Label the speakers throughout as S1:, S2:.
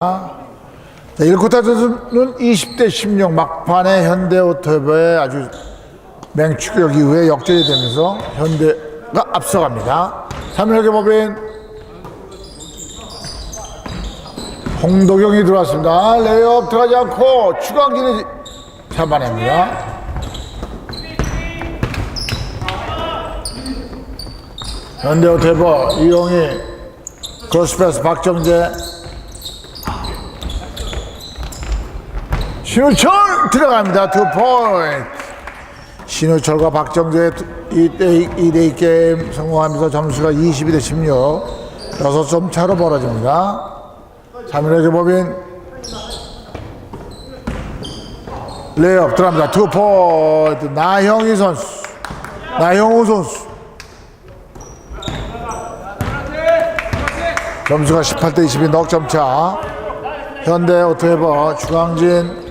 S1: 자, 1쿼터 선수는 20대 16 막판에 현대오토의 아주 맹추격 이후에 역전이 되면서 현대가 앞서갑니다. 3회 법인 홍도경이 들어왔습니다. 레이업 들어가지 않고 추광진이 잡아냅니다. 현대오토버 이용이 크로스패스 박정재 신우철 들어갑니다. 투 포인트. 신우철과 박정재 2대2 게임 성공하면서 점수가 22대 16. 6점 차로 벌어집니다. 3일의 법인 레이업 들어갑니다. 투 포인트. 나형희 선수. 나형우 선수. 점수가 18대 22 넉점 차. 현대 오토에버 주광진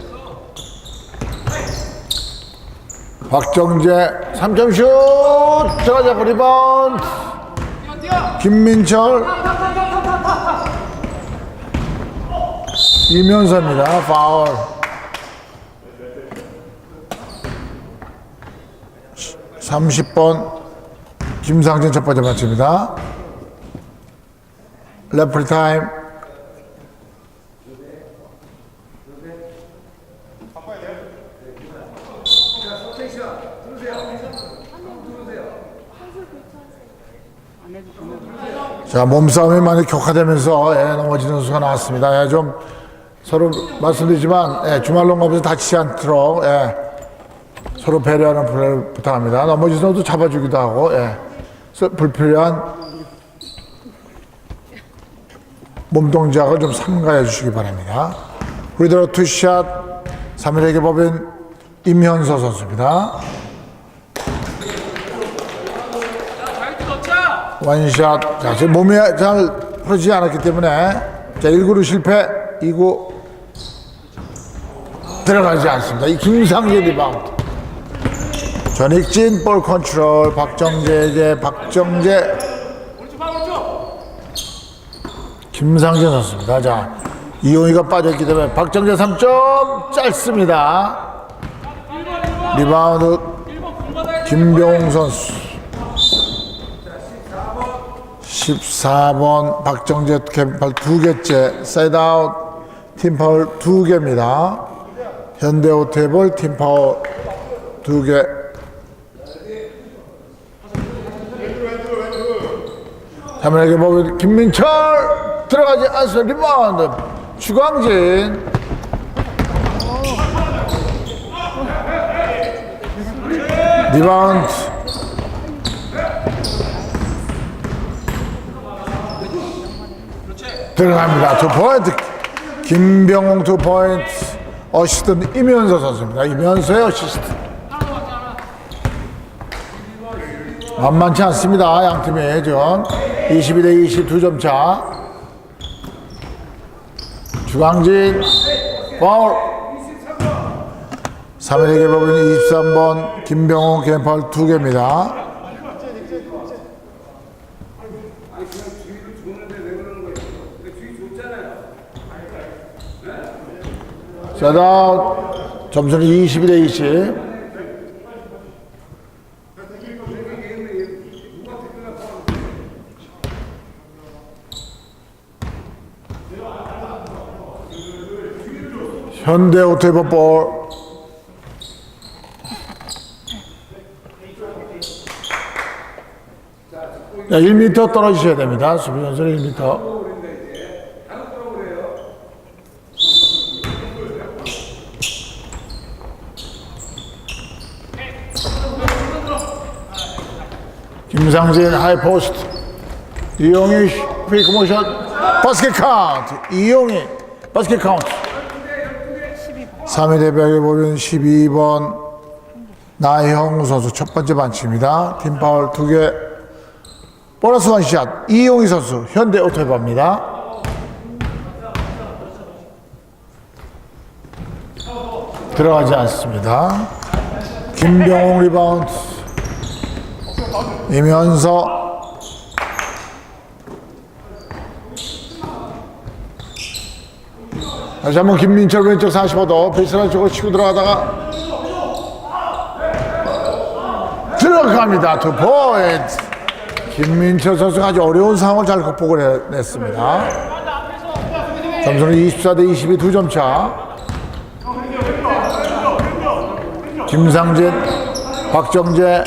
S1: 박정재 3점 슛! 들어가자 리바운드! 김민철! 이면서입니다 파울. 삼십 번 김상진 첫 번째 마칩니다. 레프리 타임 자, 몸싸움이 많이 격화되면서 예, 넘어지는 선수가 나왔습니다. 예, 좀 서로 말씀드리지만 예, 주말로 가면서 다치지 않도록 예, 서로 배려하는 플레이를 부탁합니다. 넘어지는 선수 잡아주기도 하고 예, 불필요한 몸 동작을 좀 삼가해 주시기 바랍니다. 리더로 투샷 3일에게 법인 임현서 선수입니다. 원샷. 자, 지금 몸이 잘 풀어지지 않았기 때문에 자, 1구로 실패, 2구 들어가지 않습니다. 이 김상재 리바운드. 전익진 볼 컨트롤 박정재에게 박정재 김상재 선수입니다. 자, 이용희가 빠졌기 때문에 박정재 3점 짧습니다. 리바운드 김병웅 선수. 14번 박정재 캠팔 두 개째 사이드아웃 팀파울 두 개입니다. 현대호텔볼 팀파울 두 개. 자면에게 보면 김민철 들어가지 않습니다. 리바운드 주광진 리바운드 들어갑니다. 투 포인트. 김병웅 투 포인트. 어시스트는 이면서 선수입니다. 이면서의 어시스트. 만만치 않습니다. 양 팀의 전 22 대 22점 차. 주광진 파울. 3일에게 법인 23번 김병웅 개파울 2개입니다. 셋아웃 점수는 22대 20 현대 오토이버 볼 자, 1m 떨어지셔야 됩니다. 수비 선수는 1m. 김상진 하이포스트. 이용희 페이크 모션. 바스켓 카운트. 이용희 바스켓 카운트. 3위 대표에 보면 12번 나형우 선수 첫 번째 반칙입니다. 팀 파울 2개 보너스 원샷 이용희 선수 현대 오토바입니다 들어가지 않습니다 김병홍 리바운드 이면서 다시 한번 김민철 왼쪽 45도 베이스라인 쪽으로 치고 들어가다가 들어갑니다. 투 포인트. 김민철 선수가 아주 어려운 상황을 잘 극복을 해냈습니다. 점수는 24 대 22 두 점 차. 김상진, 박정재,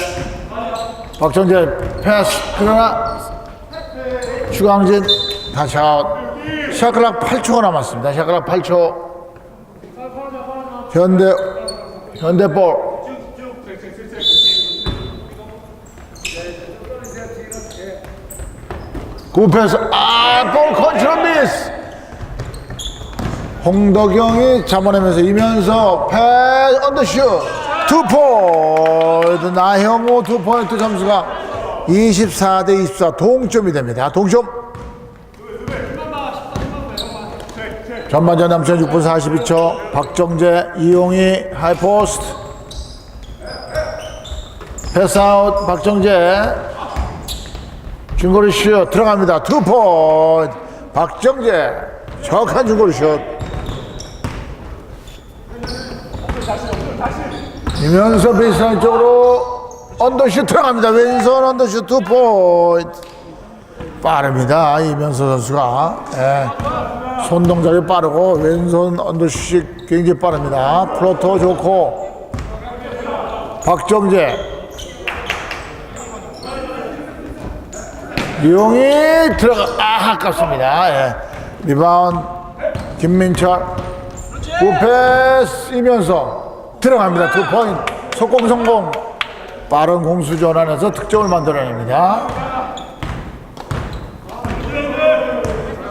S1: 박정재 패스 그러나 추강진 다시 아웃. 샤클락 8초가 남았습니다. 샤클락 8초. 현대 현대볼. 굽해서 아볼 컨트롤 미스. 홍덕영이 잡아내면서 이면서 패스 언더슛 투 포인트 나형호 투 포인트 점수가 24 대 24 동점이 됩니다. 동점. 전반전 남편 6분 42초 박정재 이용희 하이포스트 패스아웃 박정재 중거리 슛 들어갑니다. 투 포인트. 박정재 정확한 중거리 슛. 이면서 베이스라인 쪽으로 언더슛 들어갑니다. 왼손 언더슛 투 포인트. 빠릅니다. 이면서 선수가. 예. 손 동작이 빠르고 왼손 언더슛이 굉장히 빠릅니다. 플로터 좋고. 박정재 이용이 들어가 아 아깝습니다. 예. 리바운 김민철 구패스 이면서 들어갑니다. 두 포인트 속공 성공 빠른 공수 전환에서 득점을 만들어냅니다.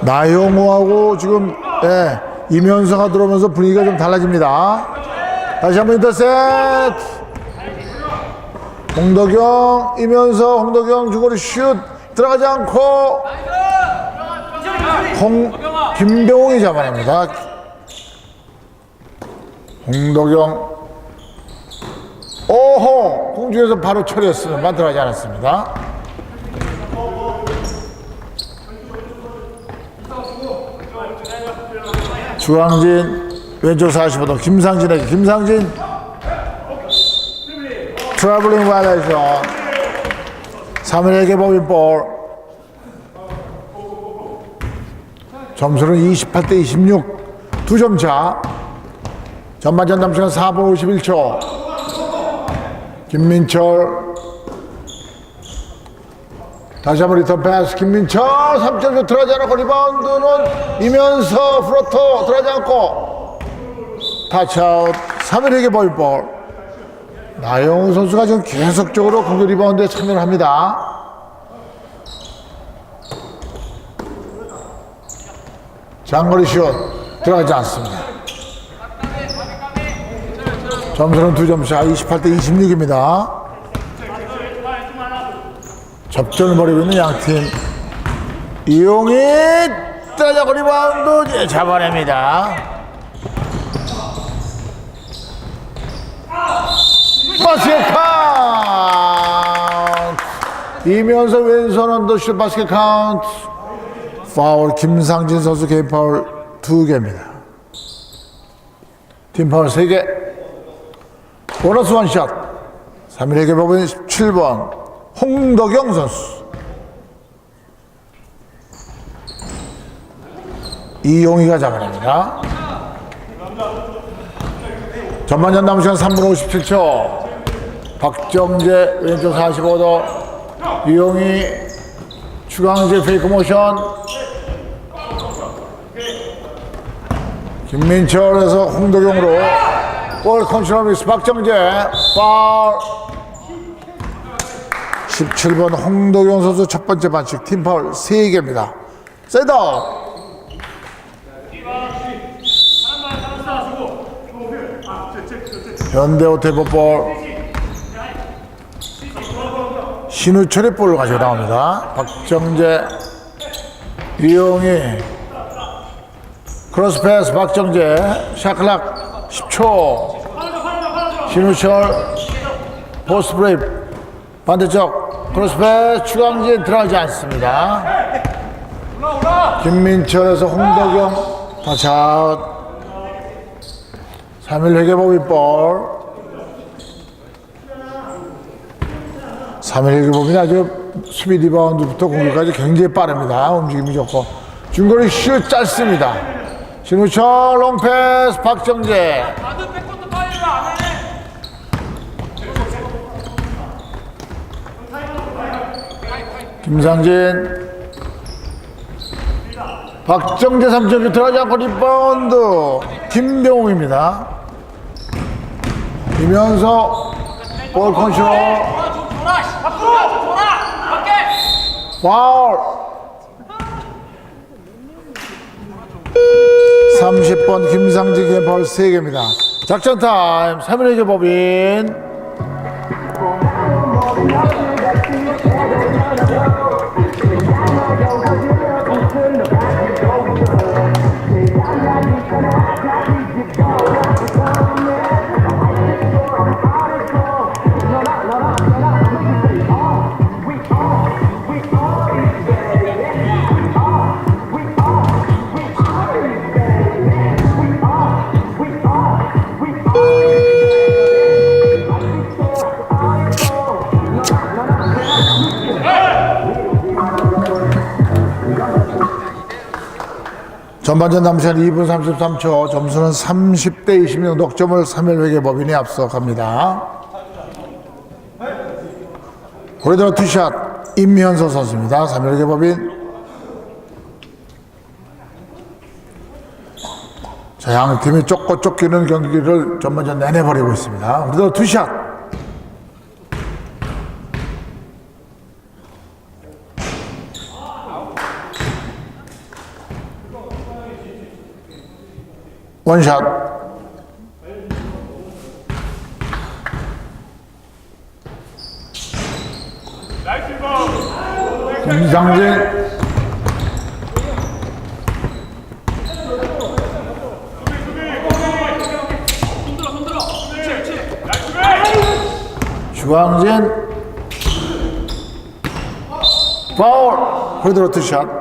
S1: 나영호하고 지금 예, 이면서가 들어오면서 분위기가 좀 달라집니다. 다시 한번 인터셉. 홍덕영, 이면서 홍덕영 주거리 슛 들어가지 않고 홍 김병웅이 잡아냅니다. 홍덕영. 오호! 공중에서 바로 처리했으면 들어가지 않았습니다. 주황진 왼쪽 45도 김상진에게 김상진. 트래블링 바이레이션 3일에게 범인 볼 점수는 28대 26 두 점 차. 전반전 남시간 4분 51초. 김민철. 다시 한번 리턴 패스. 김민철. 3점슛 들어가지 않고 리바운드는 이면서 프로토 들어가지 않고 타치아웃. 3일에게 버이볼. 나영우 선수가 지금 계속적으로 공격 리바운드에 참여를 합니다 장거리 슛 들어가지 않습니다. 점수는 두 점차 28대 26입니다. 접전을 벌이고 있는 양팀. 이용이 따자고 리바운드 예, 잡아냅니다. 바스켓 카운트! 이면서 왼손 언더슛 바스켓 카운트 파울 김상진 선수 개인 파울 두 개입니다. 팀 파울 세개. 보너스 원샷. 3일에게 법은 17번 홍덕영 선수. 이용희가 잡아냅니다. 전반전 남은 시간 3분 57초. 박정재 왼쪽 45도. 이용희 추강재 페이크 모션 김민철에서 홍덕영으로 볼 컨트롤 미스 박정재. 파울. 17번 홍덕영 선수 첫 번째 반칙 팀 파울 3개입니다. 셋업 현대호텔 볼. 신우철의 볼을 가지고 나옵니다. 박정재. 이용희 크로스 패스 박정재 샤클락 10초 신우철 포스트 브레이브 반대쪽 크로스 패스 추강진 들어가지 않습니다. 김민철에서 홍덕영 다차웃 3일 회계법이 볼 3일 회계법이 아주 수비 리바운드부터 공격까지 굉장히 빠릅니다. 움직임이 좋고 중거리 슛 짧습니다. 신우철 롱패스 박정재
S2: 다들 백코트 파일을 안 해.
S1: 김상진 박정재 3점 들어가지 않고 리바운드 김병웅입니다 이면서 볼 컨트롤
S2: 아. 씨. 밖에.
S1: 파울 30번 김상진의 벌 3개입니다. 작전 타임. 3일의 법인 전반전 남시간 2분 33초 점수는 30대 26 넉점을 3일 회계 법인이 앞서갑니다. 오래전 투샷 임현서 선수입니다. 3일 회계 법인. 자, 양 팀이 쫓고 쫓기는 경기를 전반전 내내 벌이고 있습니다. 우리도 투샷 원샷. 김상진. 주황진. 파울. 그대로 투샷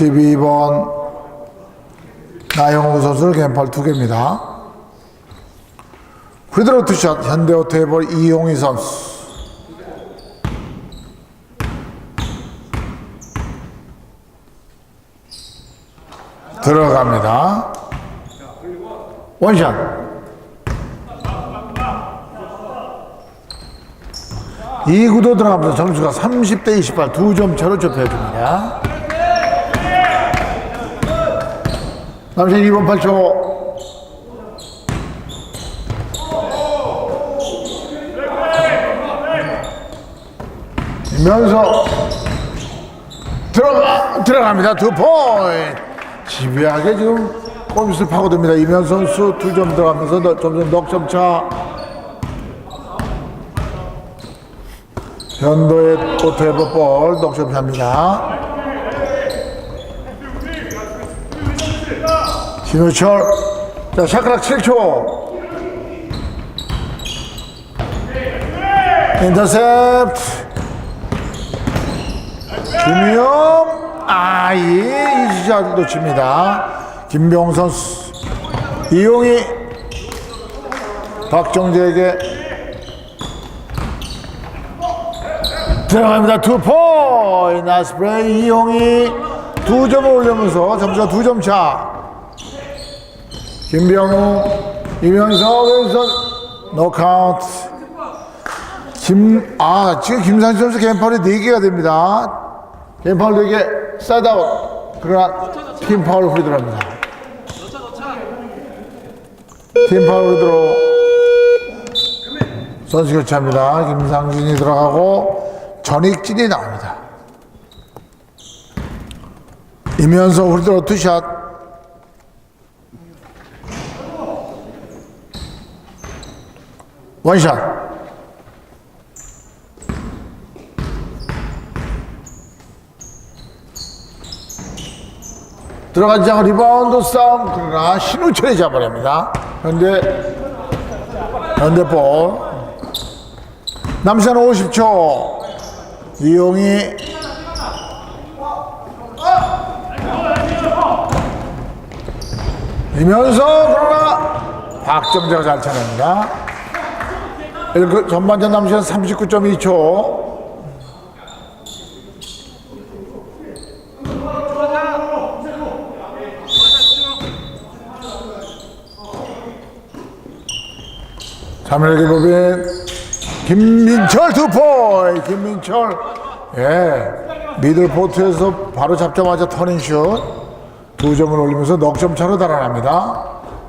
S1: 12번 나영호 선수 겐팔 2개입니다. 그대로 투샷 현대호텔볼 이용희 선수. 들어갑니다. 원샷. 이 구도 들어가면서 점수가 30대 28 두 점 차로 좁혀집니다. 남신 2번 8초 이면서 들어가 들어갑니다. 두 포인트. 집요하게 지금 꼼수를 파고듭니다. 이면 선수 두 점 들어가면서 너- 점점 넉점 차. 현도의 오토에버 볼 넉점차입니다. 신우철. 자 샤크락 7초. 인터셉트. 김용 아예 이주자 놓칩니다. 김병 선수. 이용이 박정재에게. 들어갑니다. 투 포인트 나스프레이 이용이 두 점을 올리면서 점수가 두 점 차. 김병우, 이명서 왼손 노카운트. 김, 아, 지금 김상진 선수 겐파울이 4개가 됩니다. 겐파울 4개, 사드아웃. 그러나 팀 파울 후리 들어갑니다. 팀 파울 후리 들어 선수 교체합니다. 김상진이 들어가고 전익진이 나옵니다. 이면서 후리 들어 투샷. 원샷. 들어가지 않고 리바운드 싸움 그러나 신우철이 잡아냅니다. 현대 현대볼 남산 50초 이용이 이면서 그러나 박정재가 잘 차냅니다. 그 전반전 남은 시간 39.2초. 자멸의 법인 김민철 투포 김민철. 예 미들포트에서 바로 잡자마자 터닝슛. 두 점을 올리면서 넉점 차로 달아납니다.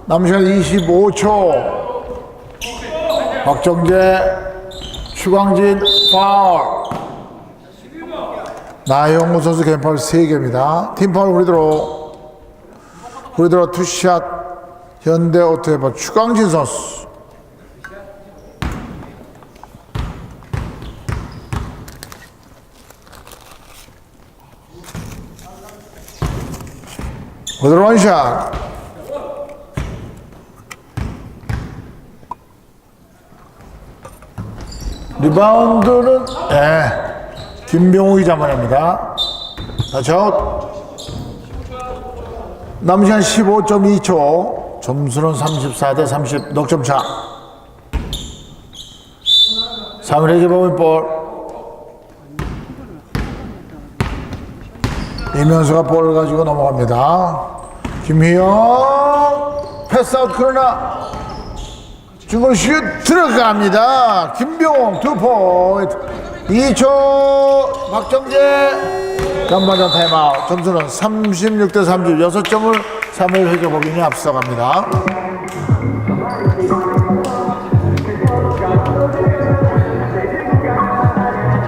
S1: 남은 시간 25초 박정재 추광진 파울. 나영우 선수 개파울 3개입니다. 팀 파울 후리드로 후리드로 투샷. 현대 오토에버 추광진 선수. 후리드로 원샷 리바운드는 예, 김병욱이 잡아냅니다. 다시 아웃. 남은 시간 15.2초. 점수는 34 대 30 넉점 차. 3일의 기범인 볼. 이면수가 볼을 가지고 넘어갑니다. 김희영 패스아웃 그러나 중거리 슛 들어갑니다. 김병웅 두 포인트. 2초 박정재 전반전 타임아웃 점수는 36 대 30 6점을 3일 회계법인이 앞서갑니다.